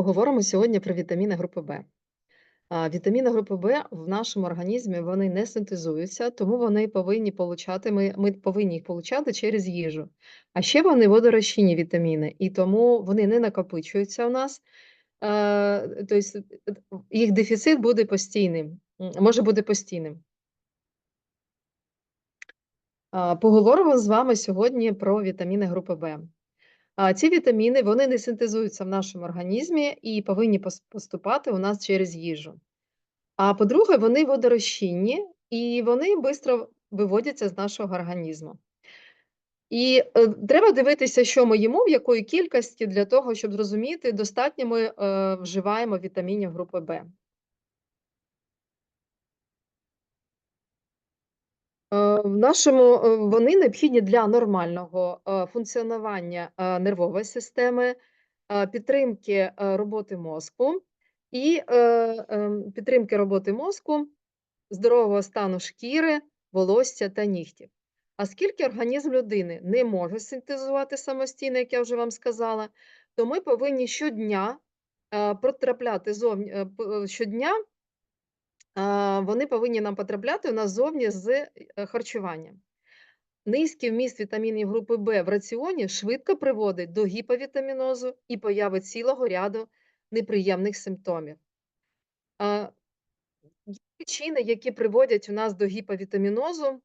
Поговоримо сьогодні про вітаміни групи В. Вітаміни групи В в нашому організмі вони не синтезуються, тому вони повинні получати, ми, ми повинні їх получати через їжу. А ще вони водорозчинні вітаміни, і тому вони не накопичуються у нас. Тобто їх дефіцит буде постійним, може бути постійним. Поговоримо з вами сьогодні про вітаміни групи В. Ці вітаміни вони не синтезуються в нашому організмі і повинні поступати у нас через їжу. А по-друге, вони водорозчинні і вони швидко виводяться з нашого організму. І е, треба дивитися, що ми їмо, в якої кількості для того, щоб зрозуміти, достатньо ми е, вживаємо вітамінів групи В. Е, В нашому е, вони необхідні для нормального е, функціонування е, нервової системи, підтримки роботи мозку і підтримки роботи мозку, здорового стану шкіри, волосся та нігтів. А скільки організм людини не може синтезувати самостійно, як я вже вам сказала, то ми повинні щодня потрапляти зовні щодня вони повинні нам потрапляти назовні з е, харчуванням. Низький вміст вітамінів групи В в раціоні швидко приводить до гіповітамінозу і появи цілого ряду неприємних симптомів. Причини, які приводять у нас до гіповітамінозу,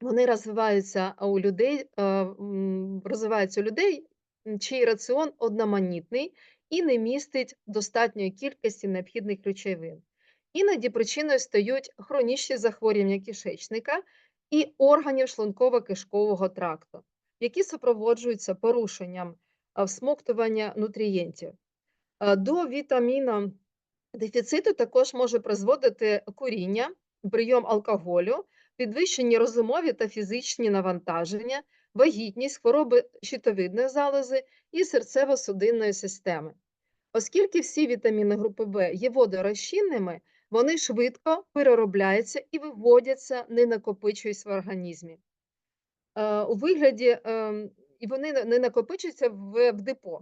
вони розвиваються у людей, розвиваються у людей, чий раціон одноманітний і не містить достатньої кількості необхідних речовин. Іноді причиною стають хронічні захворювання кишечника і органів шлунково-кишкового тракту, які супроводжуються порушенням всмоктування нутрієнтів. До вітаміна дефіциту також може призводити куріння, прийом алкоголю, підвищені розумові та фізичні навантаження, вагітність, хвороби щитовидної залози і серцево-судинної системи. Оскільки всі вітаміни групи В є водорозчинними, вони швидко переробляються і виводяться, не накопичуючись в організмі. Е, у вигляді, ем, і вони не- накопичуються в, депо.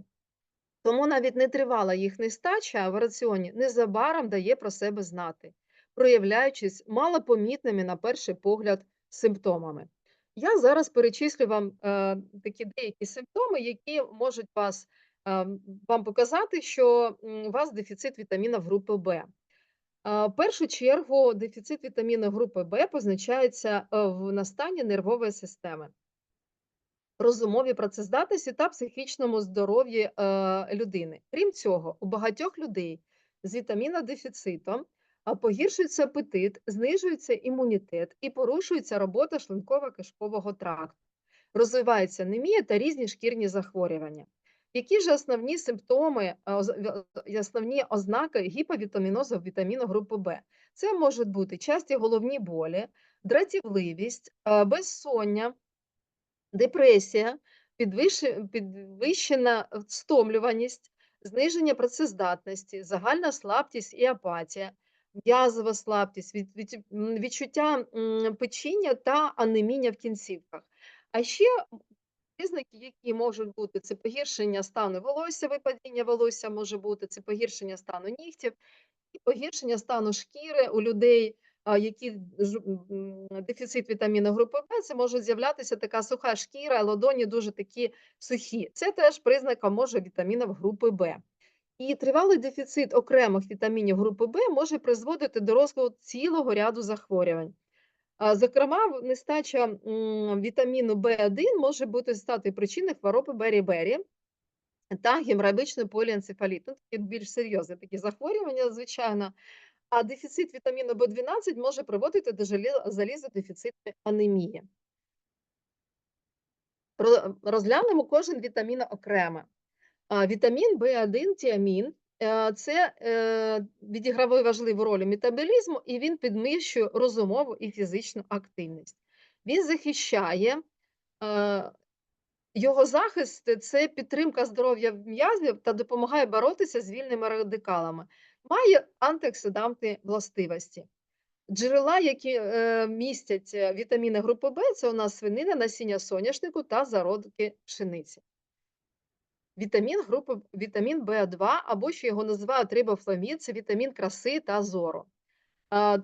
Тому навіть нетривала їх нестача в раціоні незабаром дає про себе знати, проявляючись малопомітними на перший погляд симптомами. Я зараз перечислю вам е, такі деякі симптоми, які можуть вас, е, вам показати, що у вас дефіцит вітаміна групи В. В першу чергу дефіцит вітаміну групи В позначається е, в настанні нервової системи розумовій працездатності та психічному здоров'ї е, людини. Крім цього, у багатьох людей з вітамінодефіцитом погіршується апетит, знижується імунітет і порушується робота шлунково-кишкового тракту, розвивається анемія та різні шкірні захворювання. Які ж основні симптоми, в- е, основні ознаки гіповітамінозу вітаміну групи В? Це можуть бути часті головні болі, дратівливість, е, безсоння, депресія, підвищена стомлюваність, зниження працездатності, загальна слабкість і апатія, м'язова слабкість, відчуття печіння та анемія в кінцівках. А ще признаки, які можуть бути, це погіршення стану волосся, випадіння волосся може бути, це погіршення стану нігтів і погіршення стану шкіри у людей, які дефіцит вітаміну групи В, це може з'являтися така суха шкіра, ладоні дуже такі сухі. Це теж признаком може вітамінів групи В. І тривалий дефіцит окремих вітамінів групи В може призводити до розвитку цілого ряду захворювань. Зокрема, нестача вітаміну В1 може бути стати причиною хвороби бері-бері та геморрагічний поліенцефаліт. Ну, такі більш серйозні такі захворювання, звичайно. А дефіцит вітаміну В12 може приводити до залізодефіцитної анемії. Розглянемо кожен вітамін окремо. Вітамін В1 тіамін це е, відіграває важливу роль метаболізму, і він підвищує розумову і фізичну активність. Він захищає е, його захист це підтримка здоров'я м'язів та допомагає боротися з вільними радикалами. Має антиоксидантні властивості. Джерела, які е, містять е, вітаміни групи В, це у нас свинина, насіння соняшнику та зародки пшениці. Вітамін групи вітамін В2 або ще його називають рибофламід, це вітамін краси та зору.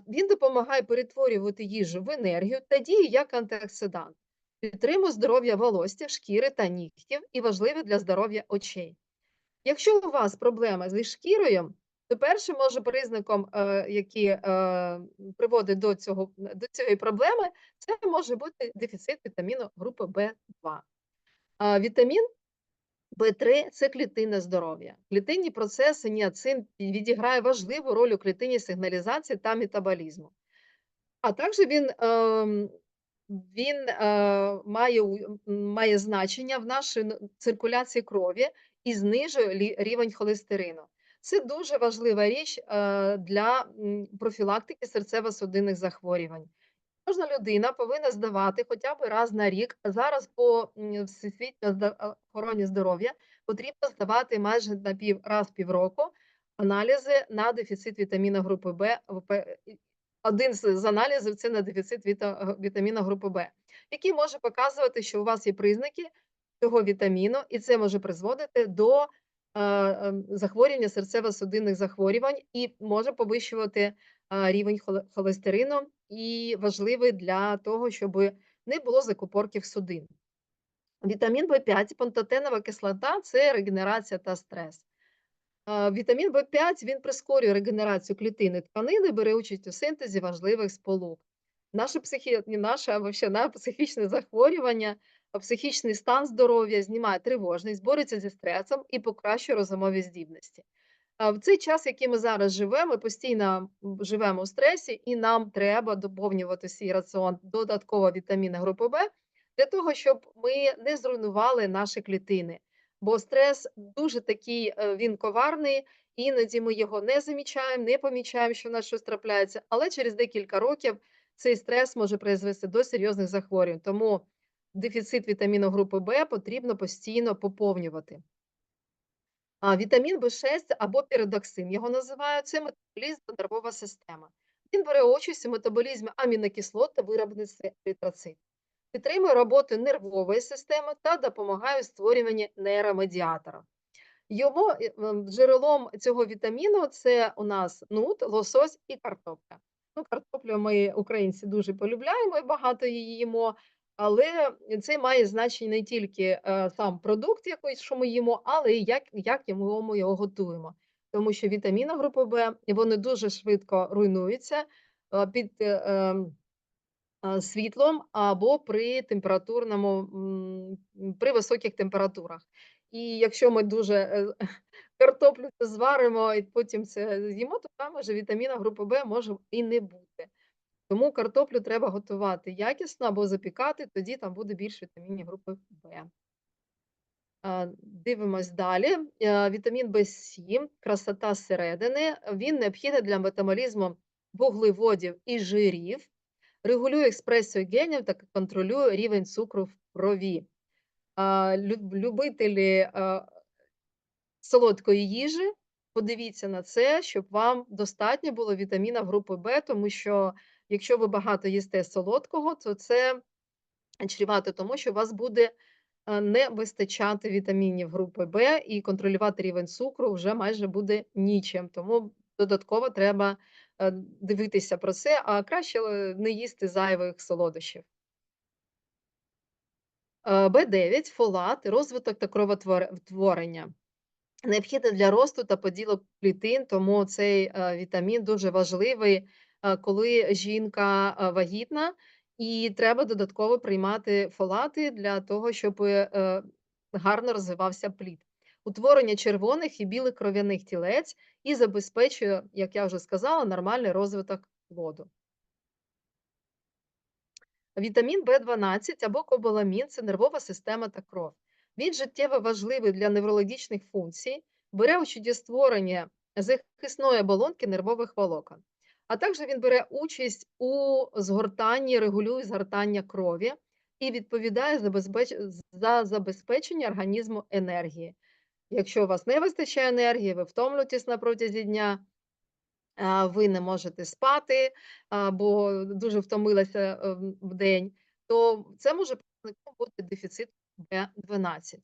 Він допомагає перетворювати їжу в енергію та діє як антиоксидант. Підтримує здоров'я волосся, шкіри та нігтів і важливий для здоров'я очей. Якщо у вас проблеми зі шкірою, то першим може признаком, е, який е, приводить до цього до цієї проблеми, це може бути дефіцит вітаміну групи В2. А, Вітамін В3 це клітинне здоров'я. Клітинні процеси ніацин відіграє важливу роль у клітині сигналізації та метаболізму. А також він, ем, він е, має, має значення в нашій циркуляції крові і знижує рівень холестерину. Це дуже важлива річ е, для профілактики серцево-судинних захворювань. Кожна людина повинна здавати хоча б раз на рік. Зараз по м, Всесвітньої охороні здоров'я потрібно здавати майже на пів раз півроку аналізи на дефіцит вітаміну групи Б. Один з аналізів це на дефіцит віта- г- групи Б, який може показувати, що у вас є признаки цього вітаміну, і це може призводити до е, ем, захворювання серцево-судинних захворювань і може повищувати рівень холе- холестерину і важливий для того, щоб не було закупорків судин. Вітамін В5, пантотенова кислота це регенерація та стрес. Вітамін В5 він прискорює регенерацію клітини тканини, бере участь у синтезі важливих сполук. Наше психі... не наше, а на психічне захворювання, психічний стан здоров'я знімає тривожність, бореться зі стресом і покращує розумові здібності. В цей час, який ми зараз живемо, ми постійно живемо у стресі, і нам треба доповнювати свій раціон додатково вітаміни групи Б для того, щоб ми не зруйнували наші клітини. Бо стрес дуже такий, е, він коварний, іноді ми його не замічаємо, не помічаємо, що в нас щось трапляється, але через декілька років цей стрес може призвести до серйозних захворювань. Тому дефіцит вітаміну групи Б потрібно постійно поповнювати. Вітамін В6 або піридоксин його називають, це метаболізм та нервова система. Він бере участь у метаболізмі амінокислот та виробництві еритроцитів. Підтримує роботу нервової системи та допомагає створюванні нейромедіаторів. Його е, джерелом цього вітаміну це у нас нут, лосось і картопля. Ну, картоплю ми, українці, дуже полюбляємо і багато її їмо, але це має значення не тільки е, сам продукт, якийсь, що ми їмо, але і як, як ми його готуємо. Тому що вітаміни групи Б вони дуже швидко руйнуються е, під е, ем, світлом або при температурному, при високих температурах. І якщо ми дуже картоплю зваримо і потім це з'їмо, то там вже вітаміна групи Б може і не бути. Тому картоплю треба готувати якісно або запікати, тоді там буде більше вітамінів групи. А, Дивимось далі. Е, Вітамін В7, красота зсередини. Він необхідний для метаболізму вуглеводів і жирів, регулює експресію генів та контролює рівень цукру в крові. Любителі солодкої їжі, подивіться на це, щоб вам достатньо було вітаміна групи Б, тому що якщо ви багато їсте солодкого, то це чрівато тому, що у вас буде е, не вистачати вітамінів групи Б і контролювати рівень цукру вже майже буде нічим. Тому додатково треба е, дивитися про це, а краще е, не їсти зайвих солодощів. Е, Б9, фолат, розвиток та кровотворення. Необхідний для росту та поділу клітин, тому цей вітамін дуже важливий, коли жінка е, вагітна, і треба додатково приймати фолати для того, щоб е, гарно розвивався плід. Утворення червоних і білих кров'яних тілець і забезпечує, як я вже сказала, нормальний розвиток плоду. Вітамін В12 або кобаламін це нервова система та кров. Він життєво важливий для неврологічних функцій, бере у створенні захисної оболонки нервових волокон. А також він бере участь у згортанні, регулює згортання крові і відповідає за, безпеч... за забезпечення організму енергії. Якщо у вас не вистачає енергії, ви втомлюєтесь на протязі дня, ви не можете спати, або дуже втомилася е, в день, то це може бути дефіцит В12.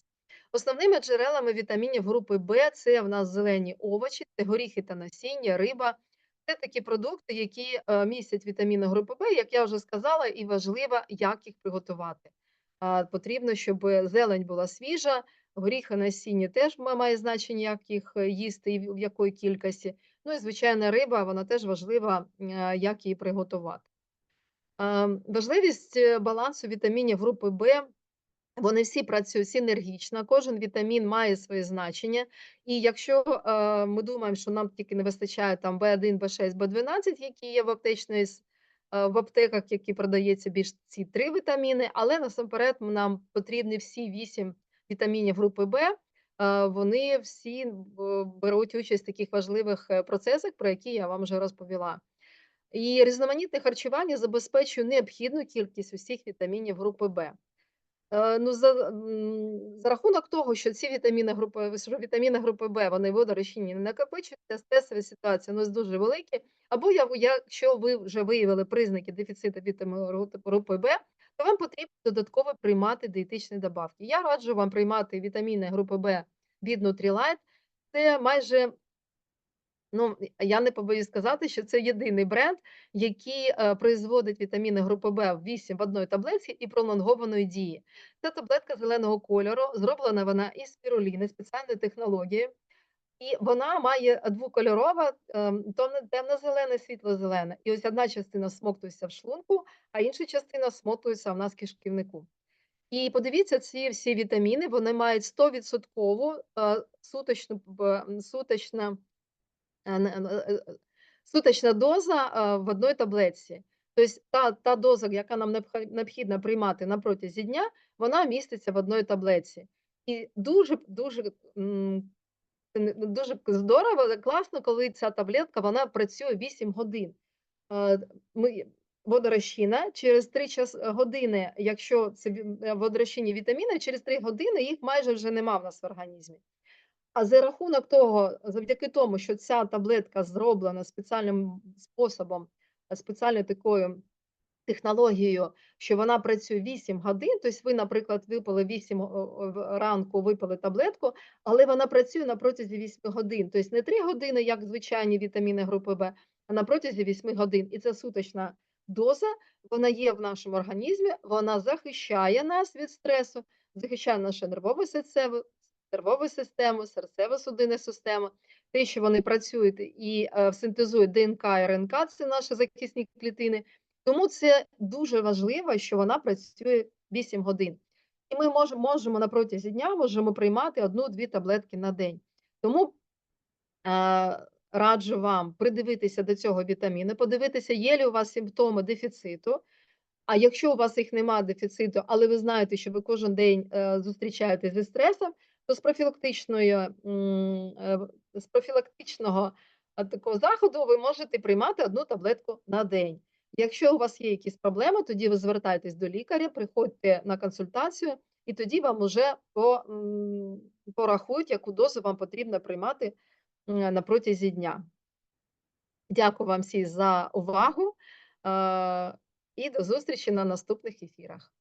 Основними джерелами вітамінів групи В це в нас зелені овочі, це горіхи та насіння, риба. Це такі продукти, які е, містять вітаміни групи В, як я вже сказала, і важливо, як їх приготувати. Потрібно, щоб зелень була свіжа, горіхи насіння теж має значення, як їх е, їсти і в якої кількості. Ну і звичайна риба, вона теж важлива, як її приготувати. Важливість е, балансу вітамінів групи В вони всі працюють синергічно, кожен вітамін має своє значення. І якщо е, ми думаємо, що нам тільки не вистачає там В1, В6, В12, які є в аптечної е, в аптеках, які продаються більш ці три вітаміни, але насамперед нам потрібні всі вісім вітамінів групи Б. е, Вони всі е, беруть участь в таких важливих процесах, про які я вам вже розповіла. І різноманітне харчування забезпечує необхідну кількість усіх вітамінів групи Б. Е, ну, за, за рахунок того, що ці вітаміни групи, що вітаміни групи Б, вони водорозчинні не накопичуються, стресові ситуації у нас дуже великі. Або я, якщо ви вже виявили признаки дефіциту вітаміну групи Б, то вам потрібно додатково приймати дієтичні добавки. Я раджу вам приймати вітаміни групи Б від Nutrilite. Це майже Ну, я не побоюсь сказати, що це єдиний бренд, який е, производить вітаміни групи Б 8 в одній таблетці і пролонгованої дії. Це таблетка зеленого кольору, зроблена вона із спіруліни, спеціальної технології, і вона має двокольорова, темно- темно-зелене, світло-зелене. І ось одна частина смоктується в шлунку, а інша частина смоктується в нас кишківнику. І подивіться, ці всі вітаміни вони мають 100% е, суточну, суточна Е, е, е, е, суточна доза, в одній таблетці. Тобто та та доза, яка нам необхідно приймати на протязі дня, вона міститься в одній таблетці. І дуже дуже, дуже здорово, класно, коли ця таблетка вона працює 8 годин. Е, ми водорозчинна, через 3 час години, якщо це е, вітаміни, через 3 години їх майже вже нема в нас в організмі. А за рахунок того, завдяки тому, що ця таблетка зроблена спеціальним способом, а, спеціальною такою технологією, що вона працює 8 годин, тобто ви, наприклад, випили 8 о о в ранку, випили таблетку, але вона працює на протязі 8 годин. Тобто не 3 години, як звичайні вітаміни групи В, а на протязі 8 годин. І це суточна доза, вона є в нашому організмі, вона захищає нас від стресу, захищає нашу нервову систему, нервову систему, серцево-судинну систему. Те, що вони працюють і е, синтезують ДНК і РНК, це наші захисні клітини. Тому це дуже важливо, що вона працює 8 годин. І ми можемо, можемо на протязі дня можемо приймати одну-дві таблетки на день. Тому е, раджу вам придивитися до цього вітаміну, подивитися, є ли у вас симптоми дефіциту. А якщо у вас їх немає дефіциту, але ви знаєте, що ви кожен день е, зустрічаєтесь зі стресом, то з профілактичної, е, з профілактичного такого заходу ви можете приймати одну таблетку на день. Якщо у вас є якісь проблеми, тоді ви звертайтесь до лікаря, приходьте на консультацію, і тоді вам уже по, порахують, яку дозу вам потрібно приймати м, на протязі дня. Дякую вам всім за увагу. е, І до зустрічі на наступних ефірах.